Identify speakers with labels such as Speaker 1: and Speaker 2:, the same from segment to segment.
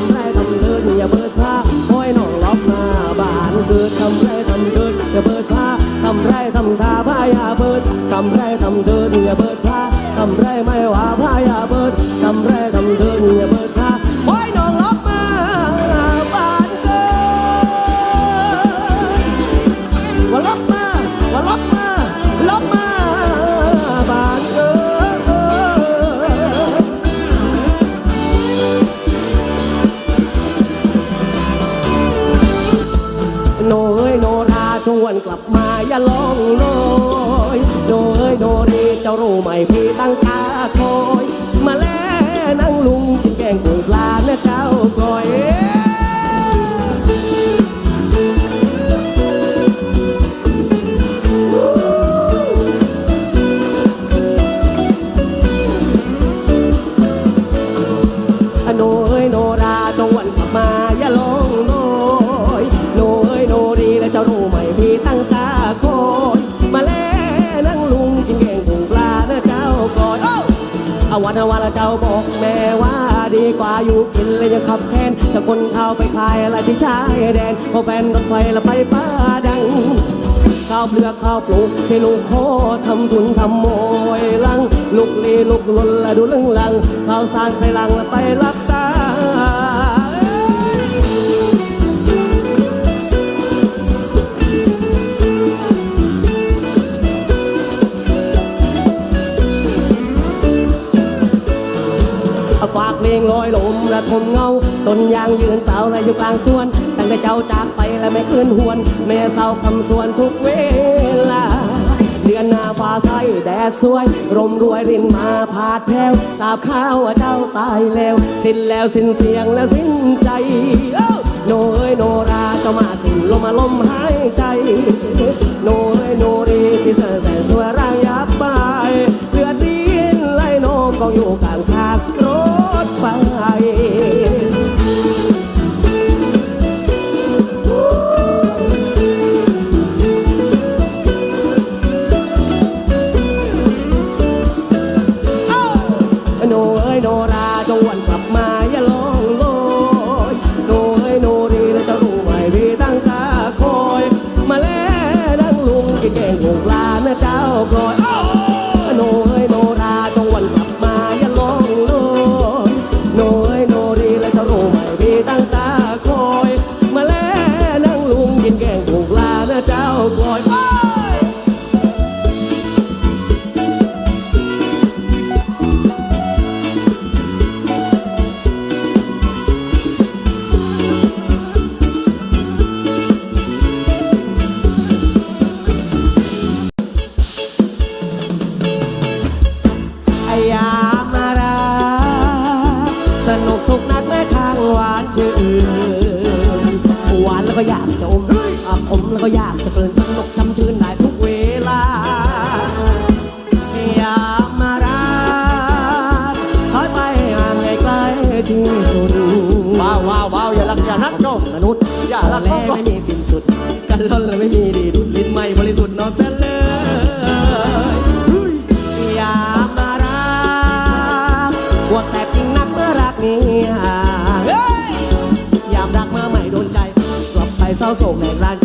Speaker 1: ำไรทำเดินอย่าเบิดผ้าโอยน้องล็อกหน้าบานเกิดทำไรทำเดินอย่าเบิดผ้าทำไรทำตาผ้าอย่าเบิดทำไรทำเดินอย่าเบิดผ้าทำไรไม่ว่าผ้าอย่าเบิดทำไร คนข้าวไปขายอะไรที่ชายแดนพอแฟนรถไฟละไปป้าดัง ข้าวเปลือกข้าวปลูกให้ลูกโคทำทุนทำโมยลัง ลูกลีลูกลนและดูลังลัง ข้าวสารใส่ลังละไปลัง เพลงลอยลมและทมเงาต้นยางยืนสาวอะไรอยู่กลางสวน ตั้งแต่เจ้าจากไปและไม่คืนหวน แม่เศร้าคำสวนทุกเวลาเดือนหน้าฟ้าใสแดดสวยลมรวยรินมาผาดแผ้วสาบข้าวว่าเจ้าตายแล้ว สิ้นแล้วสิ้นเสียงและสิ้นใจโนเอ้ยโนราเจ้ามาสิ้นลมมาลมหายใจ โนเอ้ยโนรีที่เธอแสนสวยร่างยา ล้นเลยไม่
Speaker 2: มี
Speaker 1: ดีดูดลิ้นไม่บริสุทธิ์นอนเสเลยอยามารักว่าแสบจริงนักเมื่อรักนี้ยามรักมาใหม่โดนใจกลับไปเศร้าโศกแห่นร้าน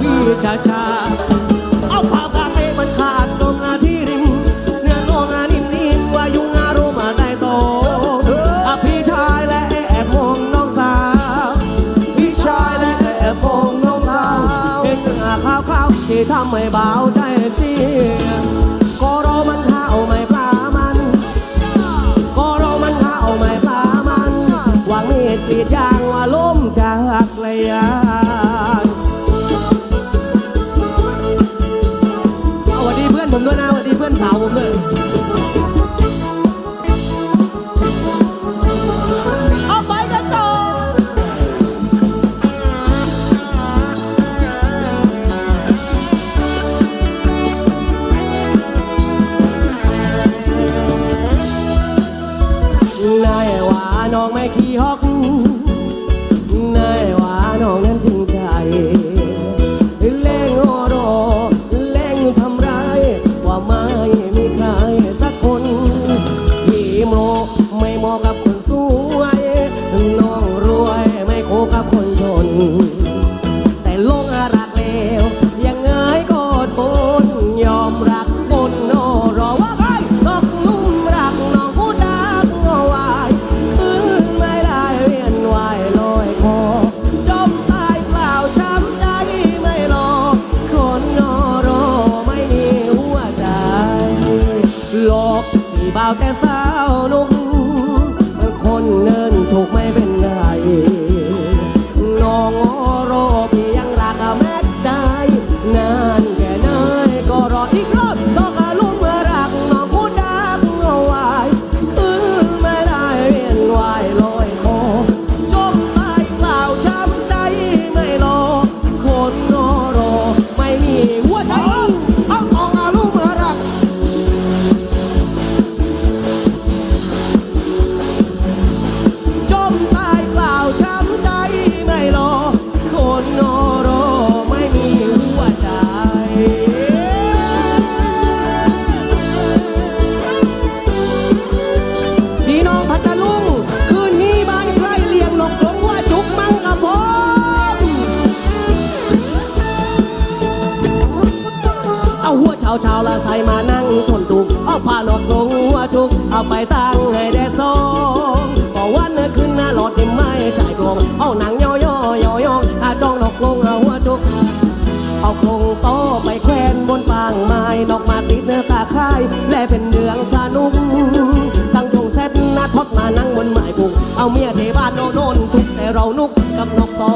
Speaker 1: พี่ชาชาเอาผ้าบาเต้มันขาดตรงอาทิริมเนื้อโนงา
Speaker 2: นิ่
Speaker 1: มนิ่มว่ายุงอารู้มาได้โตอพี่ชายและแอบมองน้องสาวพี่ชายและแอบมองน้องสาวเห็นหน้าขาวขาวที่ทำให้เบาได้เสียก็รอมันข้าไม่ปลามันก็รอมันข้าวไม่ปลามันหวังเหตุกรีดยางว่าล้มจากระยะ บนปางไม้ดอกมาติดเนื้อตาคาย และเป็นเดืองสนุกตั้งทงเซตนัดทดมานั่งบนไม้กุกเอาเมียเทบ้านโน่นทุกแต่เรานุกกับนกตอ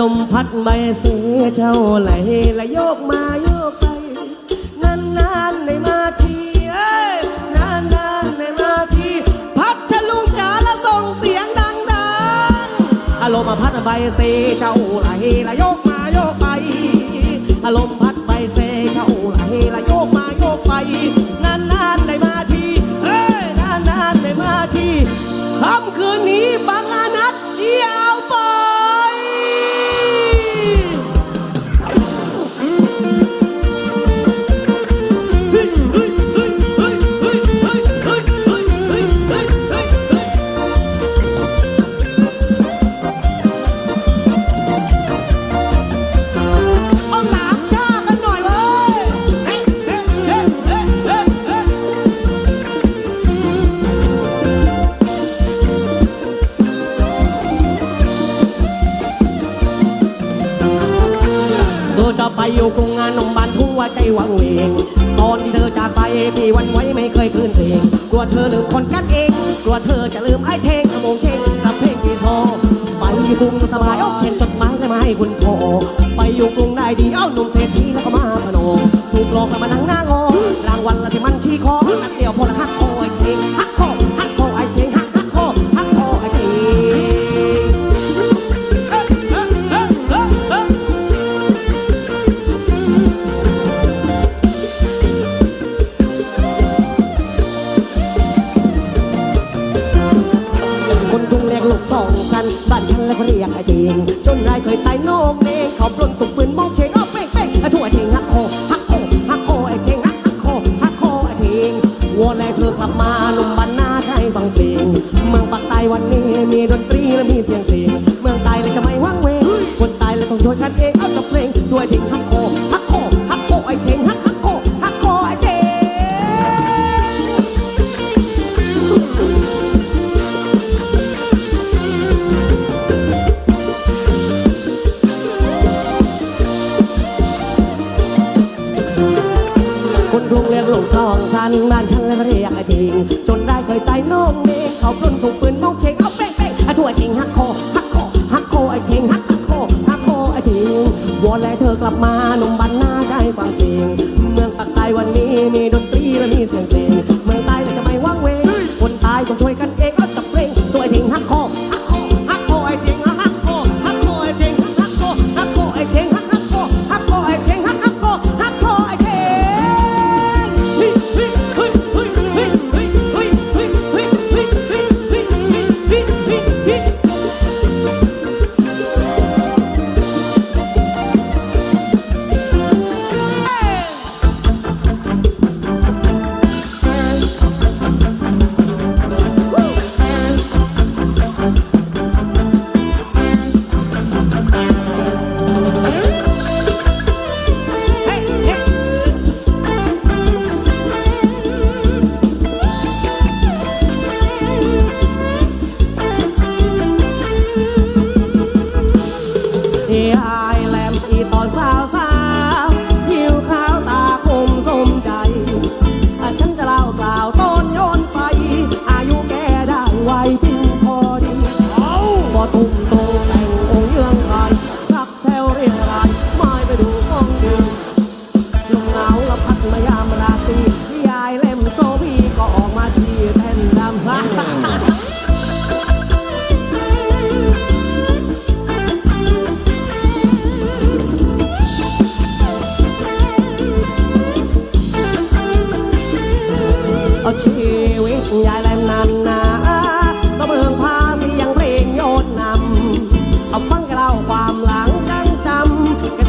Speaker 1: ลมพัดใบเสือเจ้าไหลละโยกมาโยกไป นานนานในมาทีเอ้ยนานนานในมาที พัดทะลุจ๋าและส่งเสียงดังดังอารมณ์พัดใบเสเจ้าไหลละโยกมาโยกไป อารมณ์พัดใบเสเจ้าไหลละโยกมาโยกไป นานนานในมาทีเอ้ยนานนานในมาทีค่ำคืนนี้บางอานัดเดียวป งเวงตอนที่เธอจากไปพี่วันไว้ไม่เคยคืนเพลงกลัวเธอลืมคนกันเองกลัวเธอจะลืมไอ้เทงโมงเชงกับเพลงที่โทไปอยู่กรุงสบายเอาเขียนจดหมายมาให้คุณโทไปอยู่กรุงได้ดีเอาหนุ่มเศรษฐีแล้วก็มาพนอถูกหลอกแล้มานั่งหน้า บ้านฉันแล้วก็เรียกไอ้เงจนนายเคยตายนอกเมฆเขาปล้นตุกปืนมองเช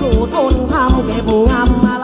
Speaker 1: สู่ทุนทำแก่บุญงามมา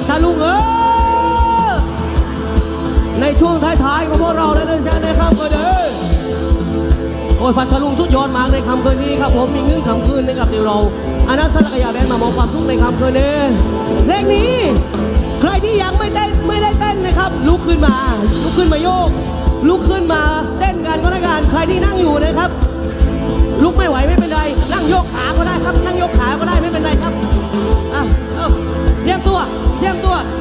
Speaker 1: พัทลุงเออในช่วงท้ายๆของพวกเราแล้วนะจ๊ะในค่ำคืนนี้โอ้ยพัทะลุงสุดยอดมากในค่ำคืนนี้ครับผมมีเงื่อนคำคืนนะครับเดี๋ยวเราอนันสลักยาแบนมามองความสุขในค่ำคืนนี้เพลงนี้ ใครที่ยังไม่เต้นไม่ได้เต้นนะครับลุกขึ้นมาลุกขึ้นมาโยกลุกขึ้นมาเต้นกันก็แล้วกันใครที่นั่งอยู่นะครับ ลุกไม่ไหวไม่เป็นไรนั่งยกขาก็ได้ครับ นั่งยกขาก็ได้ไม่เป็นไรครับอะเอาเตรียมตัว เต